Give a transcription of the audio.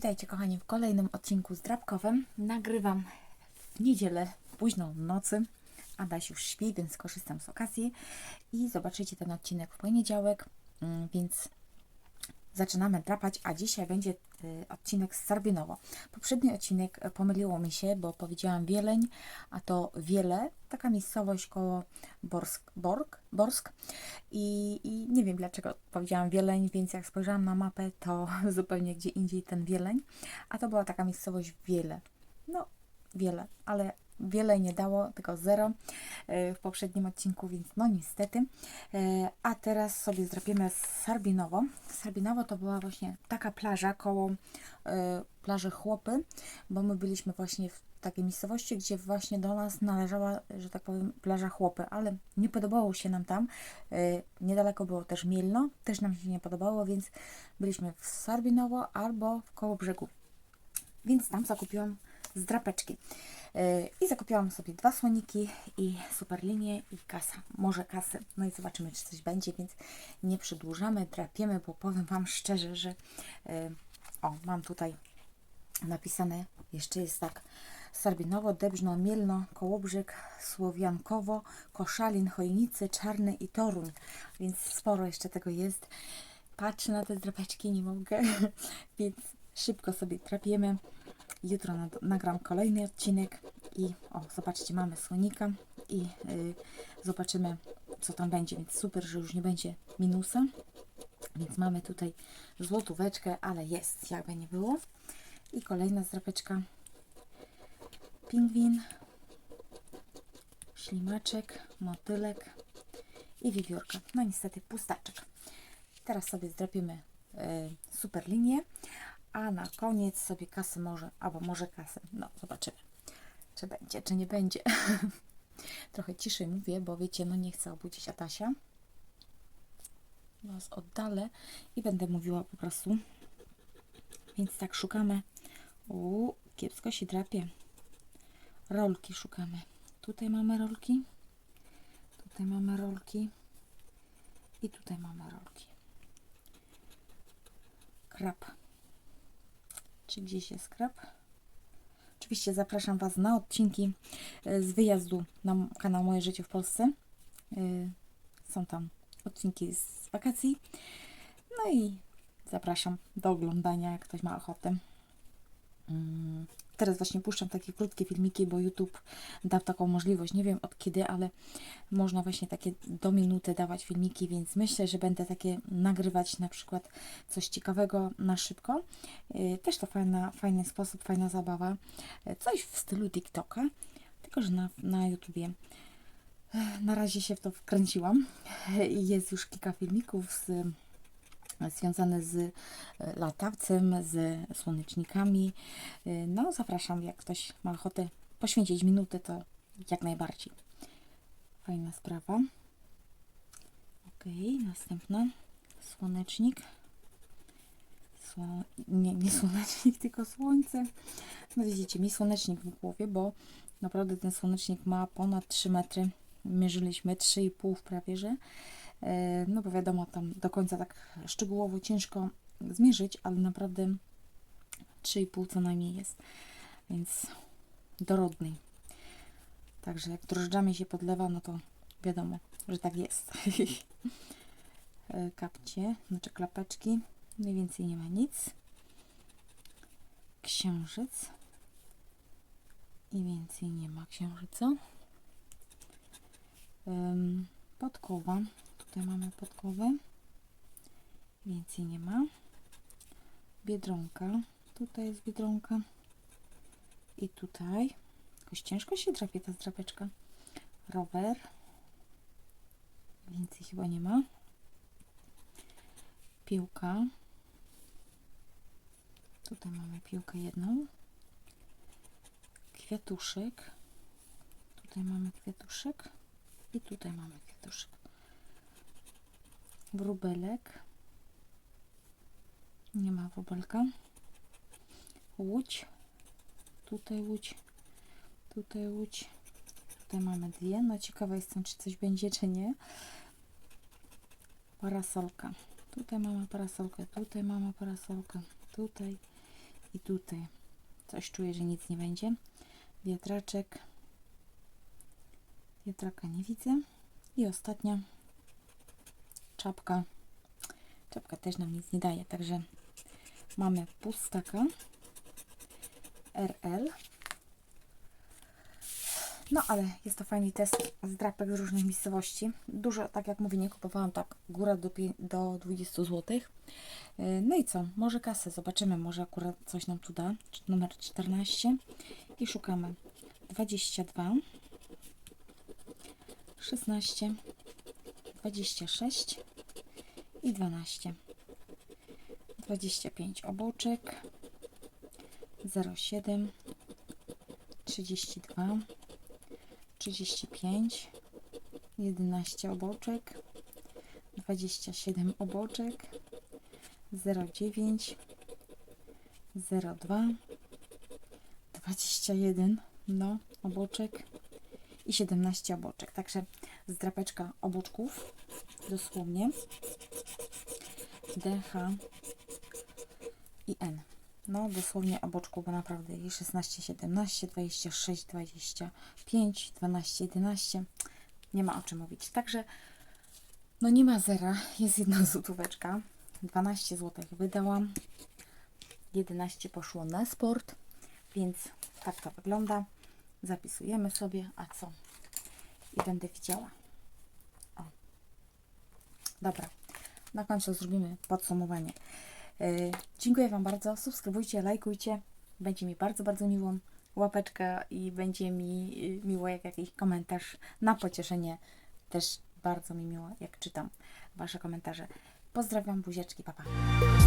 Witajcie kochani w kolejnym odcinku zdrabkowym. Nagrywam w niedzielę późną nocy. Adaś już śpi, więc korzystam z okazji i zobaczycie ten odcinek w poniedziałek, mm, więc zaczynamy drapać, a dzisiaj będzie odcinek z Sarbinowo. Poprzedni odcinek e, pomyliło mi się, bo powiedziałam Wieleń, a to Wiele, taka miejscowość koło Borsk, Borg, Borsk I, i nie wiem dlaczego powiedziałam Wieleń, więc jak spojrzałam na mapę, to zupełnie gdzie indziej ten Wieleń, a to była taka miejscowość Wiele. No, wiele, ale wiele nie dało, tylko zero e, w poprzednim odcinku, więc no niestety. E, A teraz sobie zrobimy Sarbinowo. Sarbinowo to była właśnie taka plaża koło e, plaży Chłopy, bo my byliśmy właśnie w takiej miejscowości, gdzie właśnie do nas należała, że tak powiem, plaża Chłopy, ale nie podobało się nam tam. Niedaleko było też Mielno, też nam się nie podobało, więc byliśmy w Sarbinowo albo w koło brzegu. Więc tam zakupiłam zdrapeczki. Yy, I zakupiłam sobie dwa słoniki i super linię i kasa. Może kasę. No i zobaczymy, czy coś będzie, więc nie przedłużamy, drapiemy, bo powiem Wam szczerze, że yy, o, mam tutaj napisane, jeszcze jest tak Sarbinowo, Debrzno, Mielno, Kołobrzeg, Słowiankowo, Koszalin, Chojnicy, Czarny i Toruń, więc sporo jeszcze tego jest. Patrzę na te drapeczki, nie mogę, więc szybko sobie trapiemy. Jutro nagram kolejny odcinek i o, zobaczcie, mamy słonika i y, zobaczymy, co tam będzie, więc super, że już nie będzie minusa. Więc mamy tutaj złotóweczkę, ale jest, jakby nie było. I kolejna zdrapeczka. Pingwin, ślimaczek, motylek i wiewiórka. No niestety pustaczek. Teraz sobie zdrapiemy y, super linię, a na koniec sobie kasy może, albo może kasę. No, zobaczymy, czy będzie, czy nie będzie. Trochę ciszej mówię, bo wiecie, no nie chcę obudzić Atasia. Was oddalę i będę mówiła po prostu. Więc tak szukamy. Uuu, kiepsko się drapie. Rolki szukamy. Tutaj mamy rolki. Tutaj mamy rolki. I tutaj mamy rolki. Krab. Czy gdzieś jest krab? Oczywiście zapraszam Was na odcinki e, z wyjazdu na kanał Moje Życie w Polsce. E, Są tam odcinki z wakacji. No i zapraszam do oglądania, jak ktoś ma ochotę. Teraz właśnie puszczam takie krótkie filmiki, bo YouTube dał taką możliwość. Nie wiem od kiedy, ale można właśnie takie do minuty dawać filmiki, więc myślę, że będę takie nagrywać na przykład coś ciekawego na szybko. Yy, Też to fajna, fajny sposób, fajna zabawa. Yy, Coś w stylu TikToka, tylko że na, na YouTubie. Yy, Na razie się w to wkręciłam i jest już kilka filmików z związane z e, latawcem, z słonecznikami. E, No, zapraszam, jak ktoś ma ochotę poświęcić minutę, to jak najbardziej. Fajna sprawa. Ok, następna. Słonecznik. Sło... Nie, nie słonecznik, tylko słońce. No widzicie, mi słonecznik w głowie, bo naprawdę ten słonecznik ma ponad 3 metry. Mierzyliśmy 3,5 prawie, że. E, No bo wiadomo, tam do końca tak szczegółowo ciężko zmierzyć, ale naprawdę 3,5 co najmniej jest, więc dorodny. Także jak drożdżami się podlewa, no to wiadomo, że tak jest. E, Kapcie, znaczy klapeczki, mniej więcej nie ma nic. Księżyc. I więcej nie ma księżyca. Em, Podkowa. Tutaj mamy podkowę. Więcej nie ma. Biedronka. Tutaj jest biedronka. I tutaj. Jakoś ciężko się drapie ta zdrapeczka. Rower. Więcej chyba nie ma. Piłka. Tutaj mamy piłkę jedną. Kwiatuszek. Tutaj mamy kwiatuszek. I tutaj mamy kwiatuszek. Wróbelek. Nie ma wróbelka. Łódź. Tutaj łódź. Tutaj łódź. Tutaj mamy dwie. No ciekawa jestem, czy coś będzie, czy nie. Parasolka. Tutaj mamy parasolkę. Tutaj mamy parasolkę. Tutaj I tutaj coś czuję, że nic nie będzie. Wiatraczek. Wiatraka nie widzę. I ostatnia czapka. Czapka też nam nic nie daje, także mamy pustaka RL. No ale jest to fajny test z drapek z różnych miejscowości. Dużo, tak jak mówię, nie kupowałam tak góra do, do 20 zł. No i co? Może kasę zobaczymy, może akurat coś nam tu da. Numer 14 i szukamy 22 16 26 i 12 25 oboczek 07 32 35 11 oboczek 27 oboczek 09 02 21 no oboczek i 17 oboczek także zdrapeczka oboczków dosłownie D, H i N. No dosłownie oboczku, bo naprawdę jest 16, 17, 26, 25, 12, 11 nie ma o czym mówić. Także no nie ma zera, jest jedna złotóweczka. 12 zł wydałam. 11 poszło na sport więc tak to wygląda. Zapisujemy sobie, a co? I będę widziała. O. dobra na końcu zrobimy podsumowanie Yy, dziękuję Wam bardzo. Subskrybujcie, lajkujcie. Będzie mi bardzo, bardzo miło. Łapeczka i będzie mi yy, miło jak jakiś komentarz na pocieszenie. Też bardzo mi miło, jak czytam Wasze komentarze. Pozdrawiam, buziaczki, papa. Pa.